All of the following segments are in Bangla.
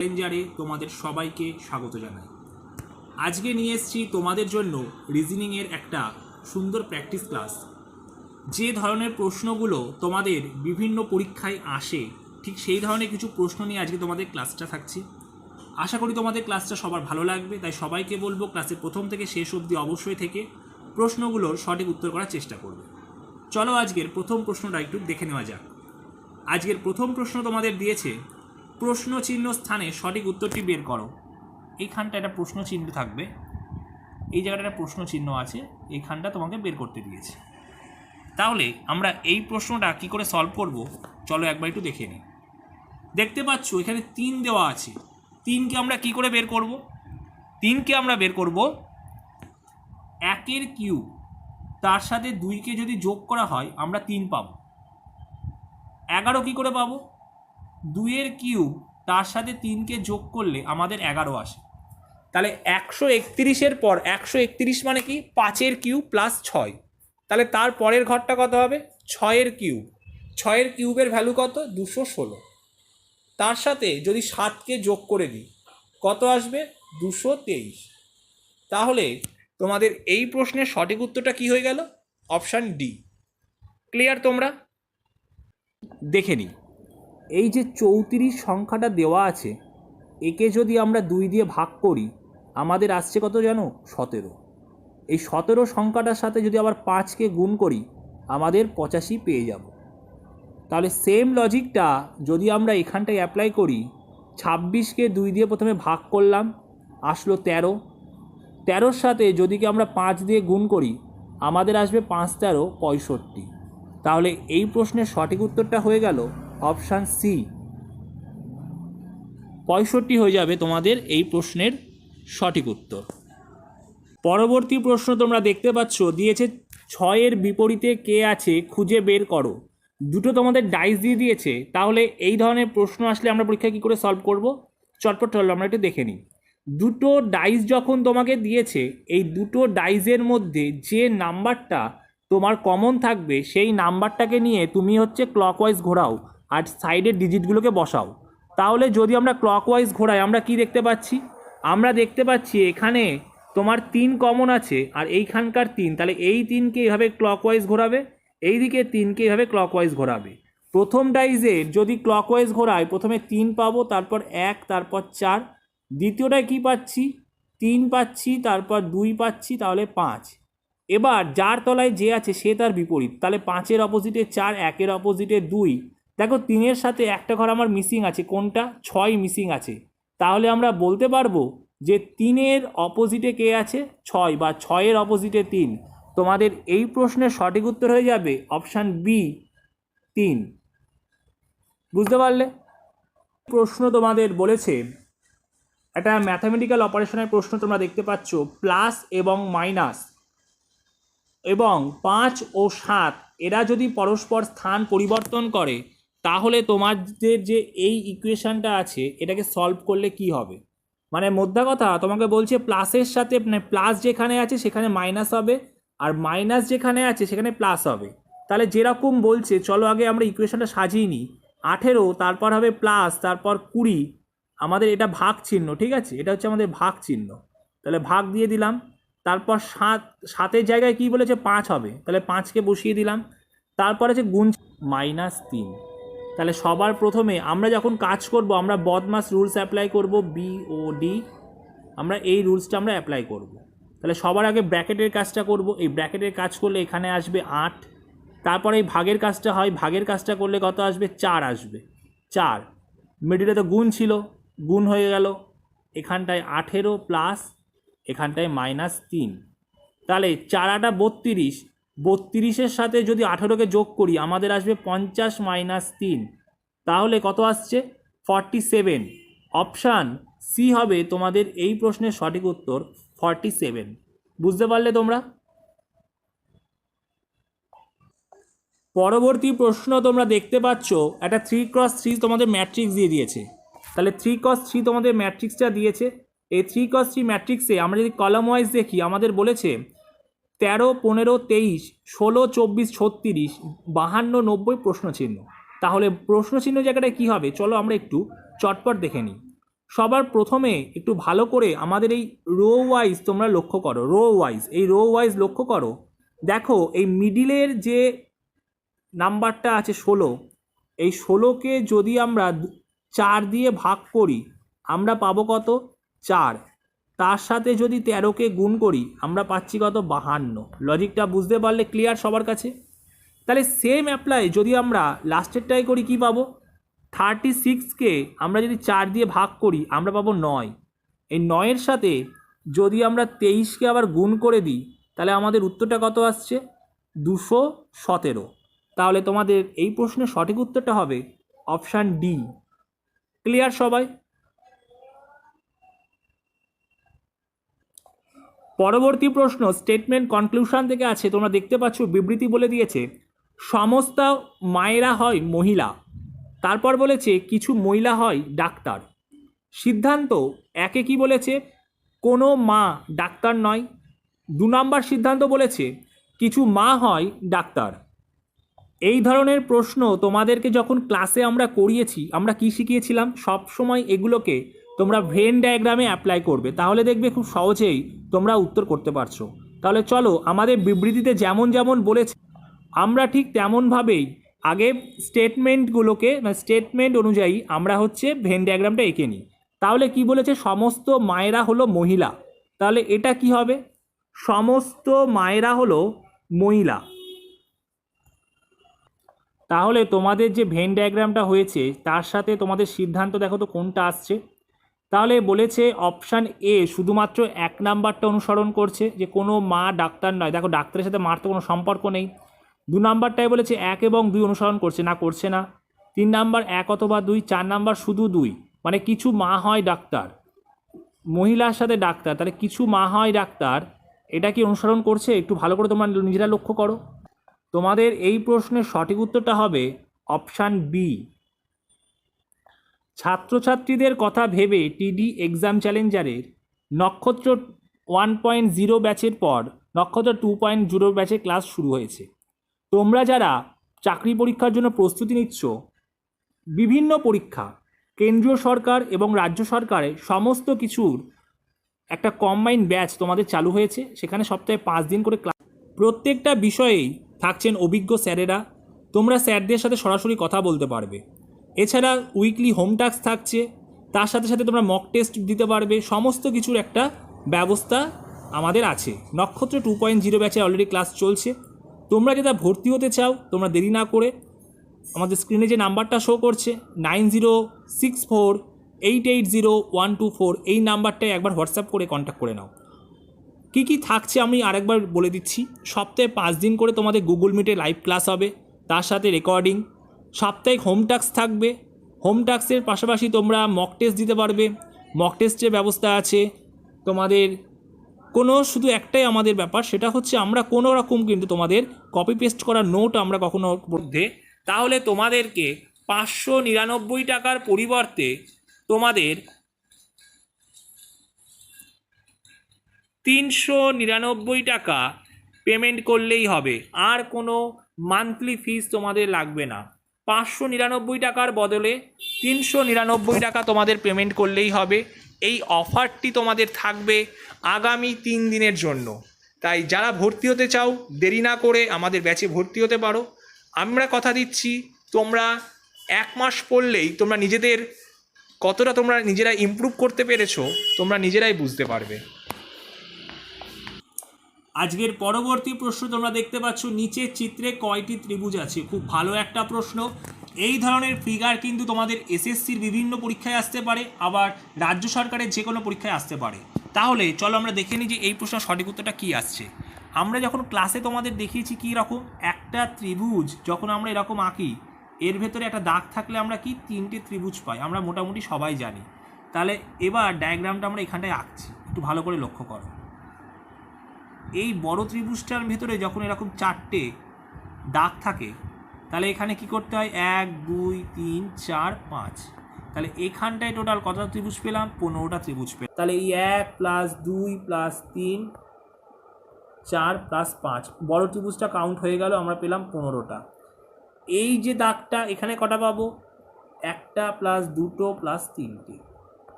চ্যালেঞ্জারে তোমাদের সবাইকে স্বাগত জানাই। আজকে নিয়ে এসেছি তোমাদের জন্য রিজনিংয়ের একটা সুন্দর প্র্যাকটিস ক্লাস যে ধরনের প্রশ্নগুলো তোমাদের বিভিন্ন পরীক্ষায় আসে, ঠিক সেই ধরনের কিছু প্রশ্ন নিয়ে আজকে তোমাদের ক্লাসটা থাকছে। আশা করি তোমাদের ক্লাসটা সবার ভালো লাগবে, তাই সবাইকে বলব ক্লাসের প্রথম থেকে শেষ অবধি অবশ্যই থেকে প্রশ্নগুলোর সঠিক উত্তর করার চেষ্টা করবে। চলো আজকের প্রথম প্রশ্নটা একটু দেখে নেওয়া যাক। আজকের প্রথম প্রশ্ন তোমাদের দিয়েছে প্রশ্ন চিহ্ন স্থানে সঠিক উত্তরটি বের করো। এইখানটা একটা প্রশ্ন চিহ্ন থাকবে। এই জায়গাটা একটা প্রশ্ন চিহ্ন আছে। এইখানটা তোমাকে বের করতে দিয়েছে। তাহলে আমরা এই প্রশ্নটা কি করে সলভ করব? চলো একবার একটু দেখে নিই। দেখতে পাচ্ছ, এখানে তিন দেওয়া আছে। তিনকে আমরা কি করে বের করব? তিনকে আমরা বের করব একের কিউব। তার সাথে দুইকে যদি যোগ করা হয়, আমরা তিন পাবো। এগারো কী করে পাবো? দুইয়ের কিউব তার সাথে তিনকে যোগ করলে আমাদের এগারো আসে। তাহলে একশো একত্রিশের পর একশো একত্রিশ মানে কি? পাঁচের কিউব প্লাস ছয়। তাহলে তার পরের ঘরটা কত হবে? ছয়ের কিউব। ছয়ের কিউবের ভ্যালু কত? দুশো ষোলো। তার সাথে যদি সাতকে যোগ করে দিই, কত আসবে? দুশো তেইশ। তাহলে তোমাদের এই প্রশ্নের সঠিক উত্তরটা কি হয়ে গেল? Option D. ক্লিয়ার তোমরা? দেখে নিই। এই যে চৌত্রিশ সংখ্যাটা দেওয়া আছে, একে যদি আমরা দুই দিয়ে ভাগ করি, আমাদের আসছে কত জানো? সতেরো। এই সতেরো সংখ্যাটার সাথে যদি আবার পাঁচকে গুণ করি, আমাদের পঁচাশি পেয়ে যাব। তাহলে সেম লজিকটা যদি আমরা এখানটায় অ্যাপ্লাই করি, ছাব্বিশকে দুই দিয়ে প্রথমে ভাগ করলাম, আসলো তেরো। তেরোর সাথে যদি কি আমরা পাঁচ দিয়ে গুণ করি, আমাদের আসবে পাঁচ তেরো পঁয়ষট্টি। তাহলে এই প্রশ্নের সঠিক উত্তরটা হয়ে গেল অপশান সি। পঁয়ষট্টি হয়ে যাবে তোমাদের এই প্রশ্নের সঠিক উত্তর। পরবর্তী প্রশ্ন তোমরা দেখতে পাচ্ছ, দিয়েছে ছয়ের বিপরীতে কে আছে খুঁজে বের করো। দুটো তোমাদের ডাইস দিয়ে দিয়েছে, তাহলে এই ধরনের প্রশ্ন আসলে আমরা পরীক্ষা কী করে সলভ করব? চটপট চলো, আমরা একটু দেখে নিই। দুটো ডাইস যখন তোমাকে দিয়েছে, এই দুটো ডাইসের মধ্যে যে নাম্বারটা তোমার কমন থাকবে, সেই নাম্বারটাকে নিয়ে তুমি হচ্ছে ক্লকওয়াইজ ঘোরাও। আর সাইডের ডিজিটগুলোকে বসাও। তাহলে যদি আমরা ক্লকওয়াইজ ঘোরাই, আমরা কি দেখতে পাচ্ছি? আমরা দেখতে পাচ্ছি এখানে তোমার তিন কমন আছে, আর এইখানকার তিন। তাহলে এই তিনকে এইভাবে ক্লকওয়াইজ ঘোরাবে এই দিকে তিনকে এইভাবে ক্লকওয়াইজ ঘোরাবে। প্রথম ডাইজের যদি ক্লকওয়াইজ ঘোরায়, প্রথমে তিন পাবো, তারপর এক, তারপর চার। দ্বিতীয়টায় কি পাচ্ছি? তিন পাচ্ছি, তারপর দুই পাচ্ছি, তাহলে পাঁচ। এবার যার তলায় যে আছে, সে তার বিপরীত। তাহলে পাঁচের অপোজিটে চার, একের অপোজিটে দুই। দেখো, তিনের সাথে একটা ঘর আমার মিসিং আছে। কোনটা? ছয় মিসিং আছে। তাহলে আমরা বলতে পারব যে তিনের অপোজিটে কে আছে? ছয় বা ছয়ের অপোজিটে তিন। তোমাদের এই প্রশ্নের সঠিক উত্তর হয়ে যাবে অপশান বি তিন। বুঝতে পারলে? প্রশ্ন তোমাদের বলেছে, একটা ম্যাথামেটিক্যাল অপারেশনের প্রশ্ন তোমরা দেখতে পাচ্ছ প্লাস এবং মাইনাস এবং পাঁচ ও সাত, এরা যদি পরস্পর স্থান পরিবর্তন করে তাহলে তোমাদের যে এই ইকুয়েশানটা আছে, এটাকে সলভ করলে কি হবে? মানে মোদ্দা কথা, তোমাকে বলছে প্লাসের সাথে মানে প্লাস যেখানে আছে সেখানে মাইনাস হবে, আর মাইনাস যেখানে আছে সেখানে প্লাস হবে। তাহলে যেরকম বলছে, চলো আগে আমরা ইকুয়েশানটা সাজিয়ে নিই। আঠেরো, তারপর হবে প্লাস তারপর কুড়ি। আমাদের এটা ভাগ চিহ্ন, ঠিক আছে? এটা হচ্ছে আমাদের ভাগ চিহ্ন। তাহলে ভাগ দিয়ে দিলাম। তারপর সাত, সাতের জায়গায় কি বলেছে? পাঁচ হবে। তাহলে পাঁচকে বসিয়ে দিলাম। তারপর আছে গুণ মাইনাস তিন। তাহলে সবার প্রথমে আমরা যখন কাজ করব, আমরা বদমাস রুলস অ্যাপ্লাই করব বি ও ডি আমরা এই রুলসটা আমরা অ্যাপ্লাই করব। তাহলে সবার আগে ব্র্যাকেটের কাজটা করব। এই ব্র্যাকেটের কাজ করলে এখানে আসবে আট, তারপরে এই ভাগের কাজটা হয়, ভাগের কাজটা করলে কত আসবে? চার আসবে। চার মিডিলে তো গুণ ছিল, গুণ হয়ে গেল। এখানটায় আঠেরো প্লাস এখানটায় মাইনাস তিন। তাহলে চারাটা বত্রিশ, বত্রিশের সাথে যদি আঠেরোকে যোগ করি, আমাদের আসবে পঞ্চাশ মাইনাস তিন। তাহলে কত আসছে? ফর্টি সেভেন অপশান সি হবে তোমাদের এই প্রশ্নের সঠিক উত্তর ফর্টি সেভেন বুঝতে পারলে তোমরা? পরবর্তী প্রশ্ন তোমরা দেখতে পাচ্ছ, একটা থ্রি ক্রস থ্রি তোমাদের ম্যাট্রিক্স দিয়ে দিয়েছে। তাহলে থ্রি ক্রস থ্রি তোমাদের ম্যাট্রিক্সটা দিয়েছে। এই থ্রি ক্রস থ্রি ম্যাট্রিক্সে আমরা যদি কলাম ওয়াইজ দেখি, আমাদের বলেছে তেরো, পনেরো, তেইশ, ষোলো, চব্বিশ, ছত্রিশ, বাহান্ন, নব্বই প্রশ্ন চিহ্ন তাহলে প্রশ্ন চিহ্ন জায়গাটায় কী হবে? চলো আমরা একটু চটপট দেখে নিই। সবার প্রথমে একটু ভালো করে আমাদের এই রো ওয়াইজ তোমরা লক্ষ্য করো। রো ওয়াইজ এই রো ওয়াইজ লক্ষ্য করো। দেখো, এই মিডিলের যে নাম্বারটা আছে ষোলো, এই ষোলোকে যদি আমরা চার দিয়ে ভাগ করি, আমরা পাবো কত? চার। তার সাথে যদি তেরোকে গুণ করি, আমরা পাচ্ছি কত? বাহান্ন। লজিকটা বুঝতে পারলে ক্লিয়ার সবার কাছে? তাহলে সেম অ্যাপ্লাই যদি আমরা লাস্টের লাস্টেরটাই করি কি পাবো? থার্টি সিক্সকে আমরা যদি চার দিয়ে ভাগ করি, আমরা পাবো নয়। এই নয়ের সাথে যদি আমরা তেইশকে আবার গুণ করে দিই, তাহলে আমাদের উত্তরটা কত আসছে? দুশো সতেরো। তাহলে তোমাদের এই প্রশ্নের সঠিক উত্তরটা হবে অপশান ডি ক্লিয়ার সবাই? পরবর্তী প্রশ্ন স্টেটমেন্ট কনক্লুশন থেকে আছে, তোমরা দেখতে পাচ্ছ বিবৃতি বলে দিয়েছে। সমস্ত মায়েরা হয় মহিলা। তারপর বলেছে, কিছু মহিলা হয় ডাক্তার। সিদ্ধান্ত একে কি বলেছে? কোনো মা ডাক্তার নয়। দু নম্বর সিদ্ধান্ত বলেছে, কিছু মা হয় ডাক্তার। এই ধরনের প্রশ্ন তোমাদেরকে যখন ক্লাসে আমরা করিয়েছি, আমরা কি শিখিয়েছিলাম? সব সময় এগুলোকে তোমরা ভেন ডায়াগ্রামে অ্যাপ্লাই করবে। তাহলে দেখবে খুব সহজেই তোমরা উত্তর করতে পারছ। তাহলে চলো, আমাদের বিবৃতিতে যেমন যেমন বলেছে আমরা ঠিক তেমনভাবেই আগে স্টেটমেন্টগুলোকে স্টেটমেন্ট অনুযায়ী আমরা হচ্ছে ভেন ডায়াগ্রামটা এঁকে নিই। তাহলে কি বলেছে? সমস্ত মায়েরা হলো মহিলা। তাহলে এটা কি হবে? সমস্ত মায়েরা হলো মহিলা। তাহলে তোমাদের যে ভেন ডায়াগ্রামটা হয়েছে, তার সাথে তোমাদের সিদ্ধান্ত দেখো তো কোনটা আসছে। তাহলে বলেছে অপশান এ শুধুমাত্র এক নাম্বারটা অনুসরণ করছে, যে কোনো মা ডাক্তার নয়। দেখো, ডাক্তারের সাথে মার তো কোনো সম্পর্ক নেই। দু নাম্বারটাই বলেছে এক এবং দুই অনুসরণ করছে না করছে না। তিন নাম্বার এক অথবা দুই, চার নাম্বার শুধু দুই। মানে কিছু মা হয় ডাক্তার। মহিলার সাথে ডাক্তার, তাহলে কিছু মা হয় ডাক্তার, এটা কি অনুসরণ করছে? একটু ভালো করে তোমরা নিজেরা লক্ষ্য করো। তোমাদের এই প্রশ্নের সঠিক উত্তরটা হবে অপশান বি। ছাত্রছাত্রীদের কথা ভেবে টিডি এক্সাম চ্যালেঞ্জারের নক্ষত্র ওয়ান পয়েন্ট জিরো ব্যাচের পর, নক্ষত্র টু পয়েন্ট জিরো ব্যাচের ক্লাস শুরু হয়েছে। তোমরা যারা চাকরি পরীক্ষার জন্য প্রস্তুতি নিচ্ছ, বিভিন্ন পরীক্ষা, কেন্দ্রীয় সরকার এবং রাজ্য সরকারের সমস্ত কিছুর একটা কম্বাইন ব্যাচ তোমাদের চালু হয়েছে। সেখানে সপ্তাহে পাঁচ দিন করে ক্লাস প্রত্যেকটা বিষয়েই থাকছেন অভিজ্ঞ স্যারেরা। তোমরা স্যারদের সাথে সরাসরি কথা বলতে পারবে। এছাড়া উইকলি হোম টাস্ক থাকছে। তার সাথে সাথে তোমরা মক টেস্ট দিতে পারবে। সমস্ত কিছুর একটা ব্যবস্থা আমাদের আছে। নক্ষত্র টু পয়েন্ট জিরো ব্যাচে অলরেডি ক্লাস চলছে। তোমরা যেটা ভর্তি হতে চাও? তোমরা দেরি না করে আমাদের স্ক্রিনে যে নাম্বারটা শো করছে nine zero six four eight eight zero one two four এই নাম্বারটায় একবার হোয়াটসঅ্যাপ করে কন্ট্যাক্ট করে নাও। কী কী থাকছে আমি আরেকবার বলে দিচ্ছি। সপ্তাহে পাঁচ দিন করে তোমাদের গুগল মিটে লাইভ ক্লাস হবে, তার সাথে রেকর্ডিং সাপ্তাহিক হোম টাস্ক থাকবে হোম টাস্কের পাশাপাশি তোমরা মক টেস্ট দিতে পারবে। মক টেস্টের ব্যবস্থা আছে। তোমাদের কোনো শুধু একটাই আমাদের ব্যাপার, সেটা হচ্ছে আমরা কোনো রকম কিন্তু তোমাদের কপি পেস্ট করা নোট আমরা কখনো মধ্যে, তাহলে তোমাদেরকে পাঁচশো নিরানব্বই টাকার পরিবর্তে তোমাদের তিনশো নিরানব্বই টাকা পেমেন্ট করলেই হবে। আর কোনো মান্থলি ফিস তোমাদের লাগবে না। পাঁচশো নিরানব্বই টাকার বদলে তিনশো নিরানব্বই টাকা তোমাদের পেমেন্ট করলেই হবে। এই অফারটি তোমাদের থাকবে আগামী তিন দিনের জন্য। তাই যারা ভর্তি হতে চাও, দেরি না করে আমাদের ব্যাচে ভর্তি হতে পারো। আমরা কথা দিচ্ছি, তোমরা এক মাস পড়লেই তোমরা নিজেদের কতটা তোমরা নিজেরা ইমপ্রুভ করতে পেরেছ, তোমরা নিজেরাই বুঝতে পারবে। আজকের পরবর্তী প্রশ্ন তোমরা দেখতে পাচ্ছ নিচের চিত্রে কয়টি ত্রিভুজ আছে? খুব ভালো একটা প্রশ্ন। এই ধরনের ফিগার কিন্তু তোমাদের এসএসসির বিভিন্ন পরীক্ষায় আসতে পারে, আবার রাজ্য সরকারের যে কোনো পরীক্ষায় আসতে পারে। তাহলে চলো আমরা দেখে নিই যে এই প্রশ্নের সঠিক উত্তরটা কী আসছে। আমরা যখন ক্লাসে তোমাদের দেখিয়েছি কী রকম? একটা ত্রিভুজ, যখন আমরা এরকম আঁকি, এর ভেতরে একটা দাগ থাকলে আমরা কি? তিনটে ত্রিভুজ পাই, আমরা মোটামুটি সবাই জানি। তাহলে এবার ডায়াগ্রামটা আমরা এখানটায় আঁকছি, একটু ভালো করে লক্ষ্য করো। এই বড় ত্রিভুজটার ভেতরে যখন এরকম চারটে দাগ থাকে, তাহলে এখানে কি করতে হয়? এক, দুই, তিন, চার, পাঁচ। তাহলে এখানটায় টোটাল কতটা ত্রিভুজ পেলাম? পনেরোটা ত্রিভুজ পেলাম। তাহলে এই এক প্লাস দুই প্লাস তিন, চার প্লাস পাঁচ, বড় ত্রিভুজটা কাউন্ট হয়ে গেল, আমরা পেলাম পনেরোটা। এই যে দাগটা, এখানে কটা পাবো? একটা প্লাস দুটো প্লাস তিনটে।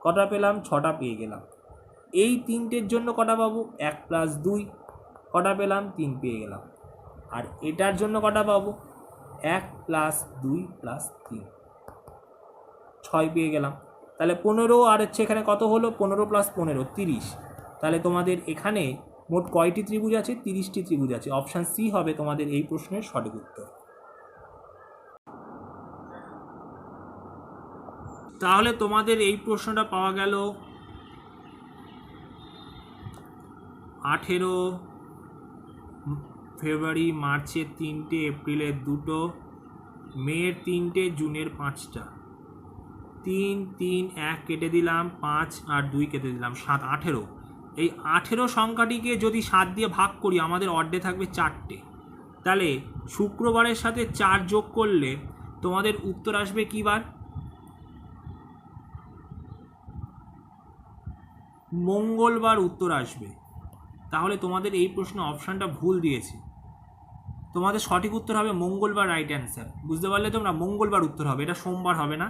কটা পেলাম? ছটা পেয়ে গেলাম। এই তিনটের জন্য কটা পাবো? এক প্লাস দুই, কটা পেলাম? তিন পেয়ে গেলাম। আর এটার জন্য কটা পাবো? এক প্লাস দুই প্লাস তিন। ছয় পেয়ে গেলাম। তাহলে পনেরো আর হচ্ছে এখানে কত হলো? পনেরো প্লাস পনেরো, তিরিশ। তাহলে তোমাদের এখানে মোট কয়টি ত্রিভুজ আছে? তিরিশটি ত্রিভুজ আছে। অপশান সি হবে তোমাদের এই প্রশ্নের সঠিক উত্তর। তাহলে তোমাদের এই প্রশ্নটা পাওয়া গেল আঠেরো, ফেব্রুয়ারি মার্চের তিনটে এপ্রিলের দুটো, মেয়ের তিনটে, জুনের পাঁচটা। তিন তিন, এক কেটে দিলাম, পাঁচ আর দুই কেটে দিলাম, সাত, আঠেরো। এই আঠেরো সংখ্যাটিকে যদি সাত দিয়ে ভাগ করি, আমাদের অর্ডে থাকবে চারটে। তাহলে শুক্রবারের সাথে চার যোগ করলে তোমাদের উত্তর আসবে কী বার? মঙ্গলবার উত্তর আসবে। তাহলে তোমাদের এই প্রশ্ন অপশানটা ভুল দিয়েছে। তোমাদের সঠিক উত্তর হবে মঙ্গলবার রাইট অ্যান্সার বুঝতে পারলে তোমরা মঙ্গলবার উত্তর হবে, এটা সোমবার হবে না।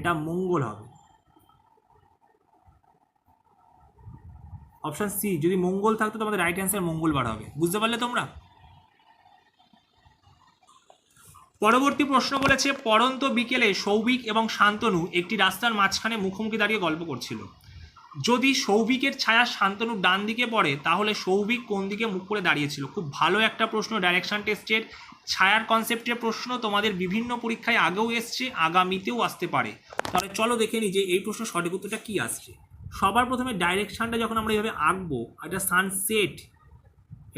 এটা মঙ্গল হবে। অপশান সি যদি মঙ্গল থাকতো তোমাদের রাইট অ্যান্সার মঙ্গলবার হবে। বুঝতে পারলে তোমরা? পরবর্তী প্রশ্ন বলেছে, পরন্ত বিকেলে সৌভিক এবং শান্তনু একটি রাস্তার মাঝখানে মুখোমুখি দাঁড়িয়ে গল্প করছিল। যদি সৌভিকের ছায়া শান্তনুর ডান দিকে পড়ে, তাহলে সৌভিক কোন দিকে মুখ করে দাঁড়িয়েছিল? খুব ভালো একটা প্রশ্ন ডাইরেকশন টেস্টের ছায়ার কনসেপ্টের প্রশ্ন তোমাদের বিভিন্ন পরীক্ষায় আগেও এসছে, আগামীতেও আসতে পারে। তাহলে চলো দেখে নিই যে এই প্রশ্ন সঠিক উত্তরটা কী আসছে। সবার প্রথমে ডাইরেকশানটা যখন আমরা এইভাবে আঁকবো, এটা সানসেট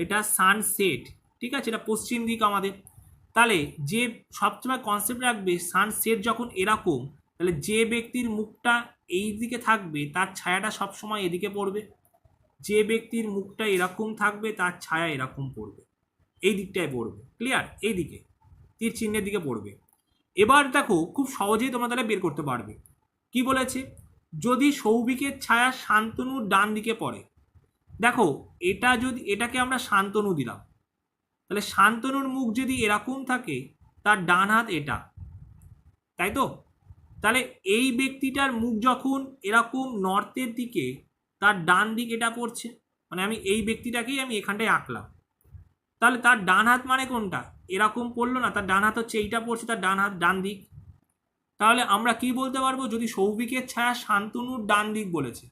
এটা সানসেট ঠিক আছে? এটা পশ্চিম দিক আমাদের। তাহলে যে সবসময় কনসেপ্ট রাখবে সানসেট যখন এরকম তাহলে যে ব্যক্তির মুখটা এই দিকে থাকবে, তার ছায়াটা সবসময় এদিকে পড়বে। যে ব্যক্তির মুখটা এরকম থাকবে, তার ছায়া এরকম পড়বে। এই দিকটায় পড়বে ক্লিয়ার এই দিকে, তীর চিহ্নের দিকে পড়বে। এবার দেখো, খুব সহজেই তোমরা তাহলে বের করতে পারবে। কি বলেছে? যদি সৌভিকের ছায়া শান্তনুর ডান দিকে পড়ে, দেখো, এটা যদি, এটাকে আমরা শান্তনু দিলাম। তাহলে শান্তনুর মুখ যদি এরকম থাকে, তার ডান হাত এটা, তাই তো? তাহলে এই ব্যক্তিটার মুখ যখন এরকম নর্থের দিকে, তার ডান দিক এটা পড়ছে মানে আমি এই ব্যক্তিটাকেই আমি এখানটায় আঁকলাম। তাহলে তার ডান হাত মানে কোনটা? এরকম পড়ল না, তার ডান হাত হচ্ছে এইটা পড়ছে, তার ডান হাত ডান দিক। তাহলে আমরা কি বলতে পারব? যদি সৌভিকের ছায়া শান্তনুর ডান দিক বলেছে,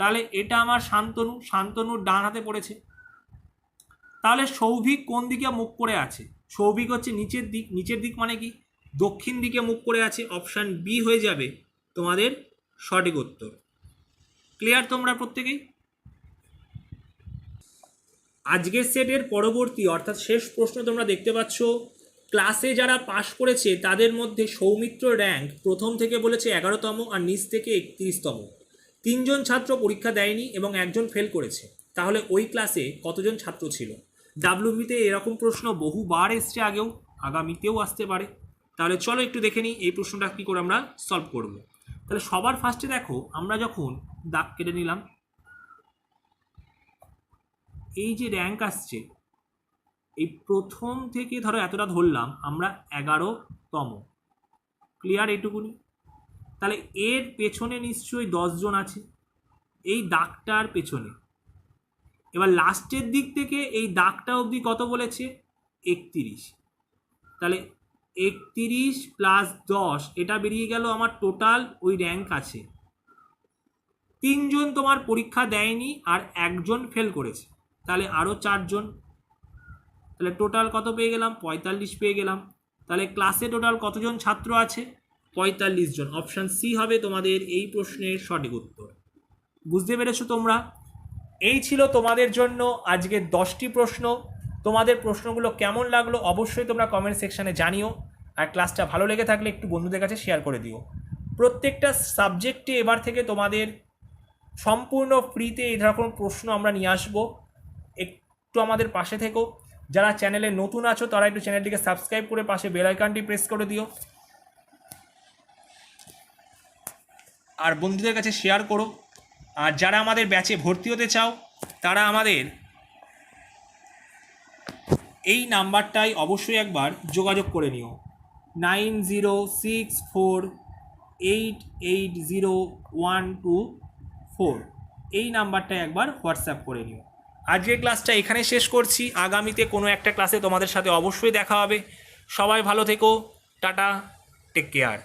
তাহলে এটা আমার শান্তনু, শান্তনুর ডান হাতে পড়েছে। তাহলে সৌভিক কোন দিকে মুখ করে আছে? সৌভিক হচ্ছে নিচের দিক নিচের দিক মানে কি? দক্ষিণ দিকে মুখ করে আছে অপশান বি হয়ে যাবে তোমাদের সঠিক উত্তর। ক্লিয়ার তোমরা প্রত্যেকেই? আজকের সেটের পরবর্তী, অর্থাৎ শেষ প্রশ্ন তোমরা দেখতে পাচ্ছ ক্লাসে যারা পাশ করেছে, তাদের মধ্যে সৌমিত্র র্যাঙ্ক প্রথম থেকে বলেছে এগারোতম আর নিচ থেকে একত্রিশতম। তিনজন ছাত্র পরীক্ষা দেয়নি এবং একজন ফেল করেছে। তাহলে ওই ক্লাসে কতজন ছাত্র ছিল? ডাব্লিউবিতে এরকম প্রশ্ন বহুবার এসছে আগেও, আগামীতেও আসতে পারে। তাহলে চলো একটু দেখে নিই এই প্রশ্নটা কী করে আমরা সলভ করব। তাহলে সবার ফার্স্টে দেখো, আমরা যখন দাগ কেটে নিলাম, এই যে র্যাঙ্ক আসছে, এই প্রথম থেকে ধরো এতটা ধরলাম, আমরা এগারোতম। ক্লিয়ার এইটুকুনি? তাহলে এর পেছনে নিশ্চয়ই দশজন আছে, এই দাগটার পেছনে। এবার লাস্টের দিক থেকে এই দাগটা অবধি কত বলেছে? একতিরিশ। তাহলে একতিরিশ প্লাস দশ, এটা বেরিয়ে গেল আমার টোটাল ওই র্যাঙ্ক আছে। তিনজন তোমার পরীক্ষা দেয়নি আর একজন ফেল করেছে। তাহলে আরও চারজন। তাহলে টোটাল কত পেয়ে গেলাম? পঁয়তাল্লিশ পেয়ে গেলাম। তাহলে ক্লাসে টোটাল কতজন ছাত্র আছে? পঁয়তাল্লিশ জন। অপশান সি হবে তোমাদের এই প্রশ্নের সঠিক উত্তর। বুঝতে পেরেছ তোমরা? এই ছিল তোমাদের জন্য আজকের দশটি প্রশ্ন। তোমাদের প্রশ্নগুলো কেমন লাগল অবশ্যই তোমরা কমেন্ট সেকশানে জানিও। আর ক্লাসটা ভালো লেগে থাকলে একটু বন্ধুদের কাছে শেয়ার করে দিও। প্রত্যেকটা সাবজেক্টে এবার থেকে তোমাদের সম্পূর্ণ ফ্রিতে এই ধরনের প্রশ্ন আমরা নিয়ে আসব। একটু আমাদের পাশে থেকো। যারা চ্যানেলে নতুন আছো, তারা একটু চ্যানেলটিকে সাবস্ক্রাইব করে পাশে বেল আইকনটি প্রেস করে দিও। আর বন্ধুদের কাছে শেয়ার করো। আর যারা আমাদের ব্যাচে ভর্তি হতে চাও, তারা আমাদের এই নাম্বারটাই অবশ্যই একবার যোগাযোগ করে নিও। Nine zero six four eight eight zero one two four. এই নাম্বারটা একবার হোয়াটসঅ্যাপ করে নিও। আজকের ক্লাসটা এখানে শেষ করছি। আগামীতে কোনো একটা ক্লাসে তোমাদের সাথে অবশ্যই দেখা হবে। সবাই ভালো থেকো। Tata, take care.